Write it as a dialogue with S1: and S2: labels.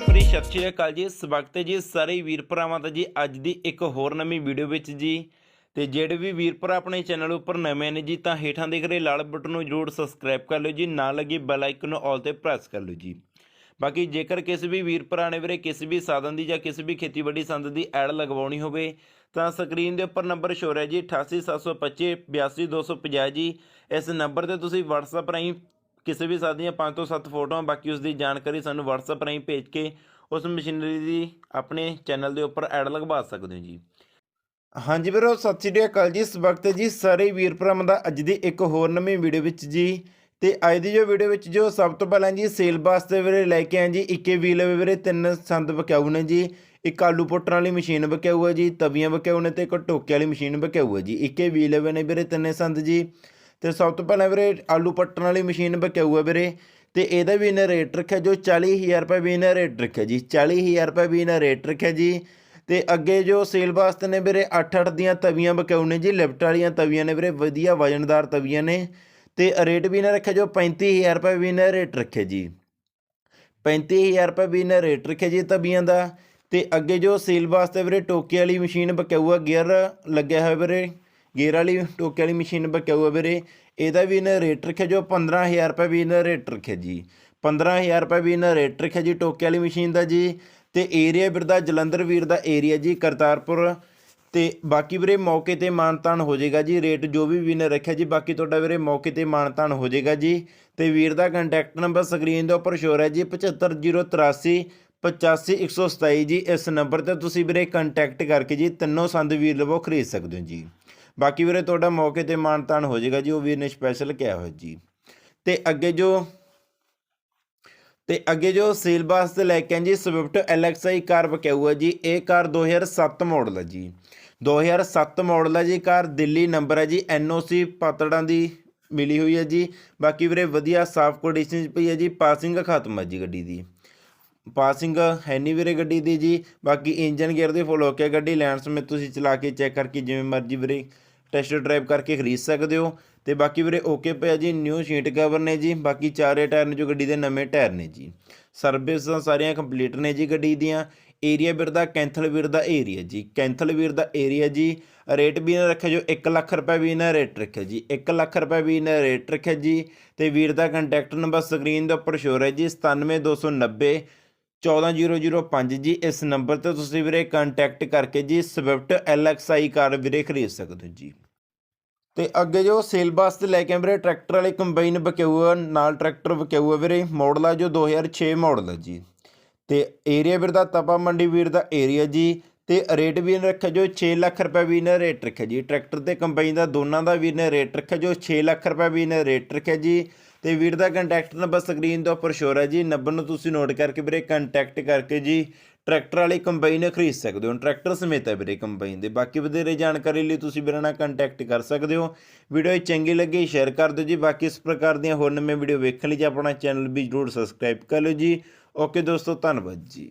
S1: ਭਰੀ ਸਤਿ ਸ਼੍ਰੀ ਅਕਾਲ ਜੀ। ਸਵਾਗਤ ਹੈ ਜੀ ਸਾਰੇ ਵੀਰ ਭਰਾਵਾਂ ਦਾ ਜੀ। ਅੱਜ ਦੀ ਇੱਕ ਹੋਰ ਨਵੀਂ ਵੀਡੀਓ ਵਿੱਚ ਜੀ। ਤੇ ਜਿਹੜੇ ਵੀ ਵੀਰ ਭਰਾ ਆਪਣੇ ਚੈਨਲ ਉੱਪਰ ਨਵੇਂ ਨੇ ਜੀ, ਤਾਂ ਹੇਠਾਂ ਦਿਖ ਰਹੇ ਲਾਲ ਬਟਨ ਨੂੰ ਜਰੂਰ ਸਬਸਕ੍ਰਾਈਬ ਕਰ ਲਿਓ ਜੀ। ਨਾਲ ਲੱਗੀ ਬੈਲ ਆਈਕਨ ਨੂੰ ਆਲ ਤੇ ਪ੍ਰੈਸ ਕਰ ਲਿਓ ਜੀ। ਬਾਕੀ ਜੇਕਰ ਕਿਸੇ ਵੀ ਵੀਰ ਭਰਾ ਨੇ ਵੀਰੇ ਕਿਸੇ ਵੀ ਸਾਧਨ ਦੀ ਜਾਂ ਕਿਸੇ ਵੀ ਖੇਤੀਬਾੜੀ ਸੰਦ ਦੀ ਐਡ ਲਗਵਾਉਣੀ ਹੋਵੇ, ਤਾਂ ਸਕਰੀਨ ਦੇ ਉੱਪਰ ਨੰਬਰ ਸ਼ੋਰ ਹੈ ਜੀ। 88725 82250 ਜੀ। ਇਸ ਨੰਬਰ ਤੇ ਤੁਸੀਂ WhatsApp ਰਾਹੀਂ ਕਿਸੇ ਵੀ ਸਾਥ ਦੀਆਂ 5 ਤੋਂ 7 ਫੋਟੋਆਂ, ਬਾਕੀ ਉਸ ਦੀ ਜਾਣਕਾਰੀ ਸਾਨੂੰ WhatsApp ਰਾਹੀਂ ਭੇਜ ਕੇ ਉਸ ਮਸ਼ੀਨਰੀ ਦੀ ਆਪਣੇ ਚੈਨਲ ਦੇ ਉੱਪਰ ਐਡ ਲਗਵਾ ਸਕਦੇ ਹੋ ਜੀ। ਹਾਂਜੀ ਵੀਰੋ, ਸਤਿ ਸ਼੍ਰੀ ਅਕਾਲ ਜੀ। ਇਸ ਵਕਤ ਜੀ ਸਾਰੇ ਵੀਰ ਭਰਾਵਾਂ ਦਾ ਅੱਜ ਦੀ ਇੱਕ ਹੋਰ ਨਵੀਂ ਵੀਡੀਓ ਵਿੱਚ ਜੀ। ਤੇ ਅੱਜ ਦੀ ਜੋ ਵੀਡੀਓ ਵਿੱਚ ਜੋ ਸਭ ਤੋਂ ਪਹਿਲਾਂ ਜੀ ਸੇਲ ਦੇ ਵੀਰੇ ਲੈ ਕੇ ਆਏ ਜੀ, ਇੱਕੇ ਵੀਲ ਵੀਰੇ ਤਿੰਨ ਸੰਦ ਵਿਕਾਊ ਨੇ ਜੀ। ਇੱਕ ਆਲੂ ਪੁੱਟਣ ਵਾਲੀ ਮਸ਼ੀਨ ਵਿਕਾਊ ਹੈ ਜੀ, ਤਵੀਆਂ ਵਿਕਾਊ ਨੇ ਤੇ ਇੱਕ ਟੋਕੇ ਵਾਲੀ ਮਸ਼ੀਨ ਵਿਕਾਊ ਹੈ ਜੀ। ਇੱਕੇ ਵੀਲ ਨੇ ਵੀਰੇ ਤਿੰਨੇ ਸੰਦ ਜੀ। ਤੇ ਸਭ ਤੋਂ ਪਹਿਲਾਂ ਵੀਰੇ ਆਲੂ ਪੱਟਣ ਵਾਲੀ ਮਸ਼ੀਨ ਵਿਕਾਊ ਹੈ ਵੀਰੇ, ਤੇ ਇਹਦਾ ਵੀ ਇਹਨਾਂ ਰੇਟ ਰੱਖਿਆ ਜੋ 40000 ਰੁਪਏ ਵੀ ਇਹਨਾਂ ਰੇਟ ਰੱਖਿਆ ਜੀ 40000 ਰੁਪਏ ਵੀ ਇਹਨੇ ਰੇਟ ਰੱਖਿਆ ਜੀ। ਤੇ ਅੱਗੇ ਜੋ ਸੇਲ ਵਾਸਤੇ ਨੇ ਵੀਰੇ 8-8 ਦੀਆਂ ਤਵੀਆਂ ਬਕਾਊ ਨੇ ਜੀ, ਲਿਫਟ ਵਾਲੀਆਂ ਤਵੀਆਂ ਨੇ ਵੀਰੇ, ਵਧੀਆ ਵਜਨਦਾਰ ਤਵੀਆਂ ਨੇ। ਤੇ ਰੇਟ ਵੀ ਇਹਨਾਂ ਰੱਖਿਆ ਜੋ 35000 ਰੁਪਏ ਵੀ ਇਹਨੇ ਰੇਟ ਰੱਖਿਆ ਜੀ। 35000 ਰੁਪਏ ਵੀ ਇਹਨੇ ਰੇਟ ਰੱਖਿਆ ਜੀ ਤਵੀਆਂ ਦਾ। ਤੇ ਅੱਗੇ ਜੋ ਸੇਲ ਵਾਸਤੇ ਵੀਰੇ ਟੋਕੇ ਵਾਲੀ ਮਸ਼ੀਨ ਵਿਕਾਊ ਆ ਗੇਅਰ ਲੱਗਿਆ ਹੋਇਆ ਵੀਰੇ। ਗੇਅਰ ਵਾਲੀ, ਟੋਕੇ ਵਾਲੀ ਮਸ਼ੀਨ ਵਿਕਾਊ ਆ ਵੀਰੇ। ਇਹਦਾ ਵੀ ਇਹਨੇ ਰੇਟ ਰੱਖਿਆ ਜੋ 15000 ਰੁਪਏ ਵੀ ਇਹਨੇ ਰੇਟ ਰੱਖਿਆ ਜੀ 15000 ਰੁਪਏ ਵੀ ਇਹਨੇ ਰੇਟ ਰੱਖਿਆ ਜੀ ਟੋਕੇ ਵਾਲੀ ਮਸ਼ੀਨ ਦਾ ਜੀ। ਤੇ ਏਰੀਆ ਵੀਰ ਦਾ, ਜਲੰਧਰ ਵੀਰ ਦਾ ਏਰੀਆ ਜੀ, ਕਰਤਾਰਪੁਰ। ਤੇ ਬਾਕੀ ਵੀਰੇ ਮੌਕੇ ਤੇ ਮਾਨਤਾਨ ਹੋ ਜਾਏਗਾ ਜੀ। ਰੇਟ ਜੋ ਵੀ ਵੀਰ ਨੇ ਰੱਖਿਆ ਜੀ, ਬਾਕੀ ਤੁਹਾਡਾ ਵੀਰੇ ਮੌਕੇ ਤੇ ਮਾਨਤਾਨ ਹੋ ਜਾਏਗਾ ਜੀ। ਤੇ ਵੀਰ ਦਾ ਕੰਟੈਕਟ ਨੰਬਰ ਸਕਰੀਨ ਦੇ ਉੱਪਰ ਸ਼ੋਰ ਹੈ ਜੀ 75083 85127 ਜੀ। ਇਸ ਨੰਬਰ ਤੇ ਤੁਸੀਂ ਵੀਰੇ ਕੰਟੈਕਟ ਕਰਕੇ ਜੀ, ਤਿੰਨੋਂ ਸੰਦ ਵੀਰ ਲਵੋ, ਖਰੀਦ ਸਕਦੇ ਹੋ ਜੀ। ਬਾਕੀ ਵੀਰੇ ਤੁਹਾਡਾ ਮੌਕੇ ਤੇ ਮਾਨਤਾਨ ਹੋ ਜਾਏਗਾ ਜੀ, ਉਹ ਵੀਰ ਨੇ ਸਪੈਸ਼ਲ ਕਿਹਾ ਹੋਇਆ ਜੀ। ਤੇ ਅੱਗੇ ਜੋ, ਤੇ ਅੱਗੇ ਜੋ ਸੇਲ 'ਤੇ ਲੈ ਕੇ ਆਏ ਜੀ ਸਵਿਫਟ ਐਲਐਕਸਆਈ ਕਾਰ ਵਿਕਾਊ ਹੈ ਜੀ, ਇਹ ਕਾਰ 2007 ਮਾਡਲ ਹੈ ਜੀ। 2007 ਮਾਡਲ ਹੈ ਜੀ ਕਾਰ ਦਿੱਲੀ ਨੰਬਰ ਹੈ ਜੀ ਐਨਓਸੀ ਪਾਤੜਾਂ ਦੀ ਮਿਲੀ ਹੋਈ ਹੈ ਜੀ। ਬਾਕੀ ਵੀਰੇ ਵਧੀਆ ਸਾਫ਼ ਕੰਡੀਸ਼ਨ 'ਚ ਪਈ ਹੈ ਜੀ ਪਾਸਿੰਗ ਖਤਮ ਹੈ ਜੀ ਗੱਡੀ ਦੀ। ਪਾਸਿੰਗ ਹੈ ਨਹੀਂ ਵੀਰੇ ਗੱਡੀ ਦੀ ਜੀ, ਬਾਕੀ ਇੰਜਨ ਗੇਅਰ ਦੇ ਫੁੱਲ ਹੋ ਕੇ ਗੱਡੀ ਲੈਣ ਸਮੇਂ ਤੁਸੀਂ ਚਲਾ ਕੇ ਚੈੱਕ ਕਰਕੇ ਜਿਵੇਂ ਮਰਜ਼ੀ ਵੀਰੇ ਟੈਸਟ ਡਰਾਈਵ ਕਰਕੇ ਖਰੀਦ ਸਕਦੇ ਹੋ। ਤੇ ਬਾਕੀ ਵੀਰੇ, ਓਕੇ ਪਿਆ ਜੀ, ਨਿਊ ਸ਼ੀਟ ਕਵਰ ਨੇ ਜੀ। ਬਾਕੀ ਚਾਰੇ ਟਾਇਰ ਨੇ ਜੋ ਗੱਡੀ ਦੇ ਨਵੇਂ ਟਾਇਰ ਨੇ ਜੀ। ਸਰਵਿਸਾਂ ਸਾਰੀਆਂ ਕੰਪਲੀਟ ਨੇ ਜੀ ਗੱਡੀ ਦੀਆਂ। ਏਰੀਆ ਵੀਰ ਦਾ, ਕੈਂਥਲ ਵੀਰ ਦਾ ਏਰੀਆ ਜੀ। ਕੈਂਥਲ ਵੀਰ ਦਾ ਏਰੀਆ ਜੀ। ਰੇਟ ਵੀ ਇਹਨਾਂ ਰੱਖਿਆ ਜੋ 1 ਲੱਖ ਰੁਪਏ ਵੀ ਇਹਨਾਂ ਰੇਟ ਰੱਖਿਆ ਜੀ। 1 ਲੱਖ ਰੁਪਏ ਵੀ ਇਹਨਾਂ ਰੇਟ ਰੱਖਿਆ ਜੀ। ਤੇ ਵੀਰ ਦਾ ਕੰਟੈਕਟ ਨੰਬਰ ਸਕਰੀਨ ਦੇ ਉੱਪਰ ਸ਼ੋਰ ਹੈ ਜੀ 97290 14005 ਜੀ, ਇਸ ਨੰਬਰ ਤੇ ਤੁਸੀਂ ਵੀਰੇ ਕੰਟੈਕਟ ਕਰਕੇ ਜੀ ਸਵਿਫਟ ਐਲਐਕਸਆਈ ਕਾਰ ਵੀਰੇ ਖਰੀਦ ਸਕਦੇ ਹੋ ਜੀ। ਤੇ ਅੱਗੇ ਜੋ ਸੇਲ ਵਾਸਤੇ ਲੈ ਕੇ ਆਏ ਵੀਰੇ ਟਰੈਕਟਰ ਵਾਲੇ ਕੰਬਾਈਨ ਵਿਕਾਊ ਨਾਲ ਟਰੈਕਟਰ ਵਿਕਾਊ ਵੀਰੇ ਮਾਡਲ ਆ ਜੋ 2006 ਮਾਡਲ ਆ ਜੀ। ਤੇ ਏਰੀਆ ਵੀਰ ਦਾ ਤਪਾ ਮੰਡੀ ਵੀਰ ਦਾ ਏਰੀਆ ਜੀ, ਤੇ ਰੇਟ ਵੀ ਇਹਨੇ ਰੱਖਿਆ ਜੋ 6 ਲੱਖ ਰੁਪਏ ਵੀ ਇਹਨੇ ਰੇਟ ਰੱਖਿਆ ਜੀ। ਟਰੈਕਟਰ ਤੇ ਕੰਬਾਈਨ ਦਾ ਦੋਨਾਂ ਦਾ ਵੀਰ ਨੇ ਰੇਟ ਰੱਖਿਆ ਜੋ 6 ਲੱਖ ਰੁਪਏ ਵੀ ਇਹਨੇ ਰੇਟ ਰੱਖਿਆ ਜੀ। ਤੇ ਵੀਰ ਦਾ ਕੰਟੈਕਟ ਨੰਬਰ ਸਕਰੀਨ ਦੇ ਉੱਪਰ ਸ਼ੋਰ ਹੈ ਜੀ। ਨੰਬਰ ਨੂੰ ਤੁਸੀਂ ਨੋਟ ਕਰਕੇ ਵੀਰੇ ਕੰਟੈਕਟ ਕਰਕੇ ਜੀ ਟਰੈਕਟਰ ਵਾਲੀ ਕੰਬਾਈਨ ਖਰੀਦ ਸਕਦੇ ਹੋ। ਟਰੈਕਟਰ ਸਮੇਤ ਹੈ ਵੀਰੇ ਕੰਬਾਈਨ ਦੇ। ਬਾਕੀ ਵਧੇਰੇ ਜਾਣਕਾਰੀ ਲਈ ਤੁਸੀਂ ਵੀਰੇ ਨਾਲ ਕੰਟੈਕਟ ਕਰ ਸਕਦੇ ਹੋ। ਵੀਡੀਓ ਚੰਗੀ ਲੱਗੀ ਸ਼ੇਅਰ ਕਰ ਦਿਓ ਜੀ। ਬਾਕੀ ਇਸ ਪ੍ਰਕਾਰ ਦੀਆਂ ਹੋਰ ਨਵੇਂ ਵੀਡੀਓ ਵੇਖਣ ਲਈ ਜੀ ਆਪਣਾ ਚੈਨਲ ਵੀ ਜਰੂਰ ਸਬਸਕ੍ਰਾਈਬ ਕਰ ਲਿਓ ਜੀ। ਓਕੇ ਦੋਸਤੋ, ਧੰਨਵਾਦ ਜੀ।